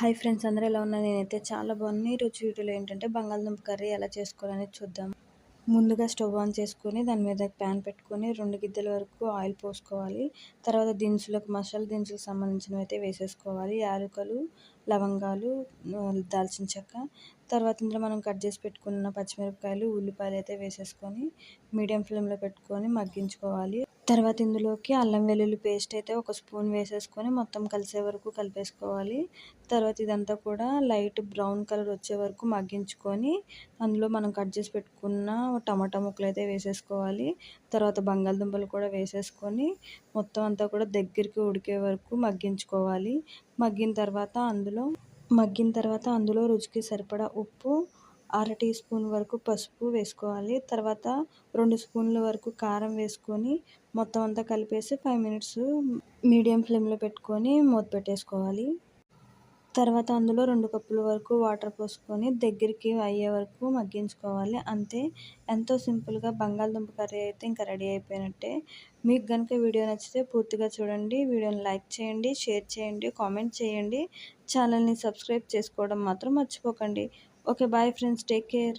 Hi friends అందరూ ఎలా ఉన్నారు? నేనైతే చాలా బాగున్నాను. రుచి వీటిలో ఏంటంటే బంగాళదుంప కర్రీ ఎలా చేసుకోవాలని చూద్దాం. ముందుగా స్టవ్ ఆన్ చేసుకొని దాని మీద ప్యాన్ పెట్టుకొని రెండు గిద్దెల వరకు ఆయిల్ పోసుకోవాలి. తర్వాత దినుసులకు మసాలా దినుసులకు సంబంధించినవి అయితే వేసేసుకోవాలి. యాలకులు లవంగాలు దాల్చిన చెక్క. తర్వాత ఇందులో మనం కట్ చేసి పెట్టుకున్న పచ్చిమిరపకాయలు ఉల్లిపాయలు అయితే వేసేసుకొని మీడియం ఫ్లేమ్లో పెట్టుకొని మగ్గించుకోవాలి. తర్వాత ఇందులోకి అల్లం వెల్లుల్లి పేస్ట్ అయితే ఒక స్పూన్ వేసేసుకొని మొత్తం కలిసే వరకు కలిపేసుకోవాలి. తర్వాత ఇదంతా కూడా లైట్ బ్రౌన్ కలర్ వచ్చే వరకు మగ్గించుకొని అందులో మనం కట్ చేసి పెట్టుకున్న టమాటా ముక్కలు అయితే వేసేసుకోవాలి. తర్వాత బంగాళదుంపలు కూడా వేసేసుకొని మొత్తం అంతా కూడా దగ్గరికి ఉడికే వరకు మగ్గించుకోవాలి. మగ్గిన తర్వాత అందులో మగ్గిన తర్వాత అందులో రుచికి సరిపడా ఉప్పు అర టీ స్పూన్ వరకు పసుపు వేసుకోవాలి. తర్వాత రెండు స్పూన్ల వరకు కారం వేసుకొని మొత్తం అంతా కలిపేసి ఫైవ్ మినిట్స్ మీడియం ఫ్లేమ్లో పెట్టుకొని మూత పెట్టేసుకోవాలి. తర్వాత అందులో రెండు కప్పుల వరకు వాటర్ పోసుకొని దగ్గరికి అయ్యే వరకు మగ్గించుకోవాలి. అంతే. ఎంతో సింపుల్గా బంగాళదుంప కర్రీ అయితే ఇంకా రెడీ అయిపోయినట్టే. మీకు కనుక వీడియో నచ్చితే పూర్తిగా చూడండి. వీడియోని లైక్ చేయండి షేర్ చేయండి కామెంట్ చేయండి. ఛానల్ని సబ్స్క్రైబ్ చేసుకోవడం మాత్రం మర్చిపోకండి. Okay bye friends take care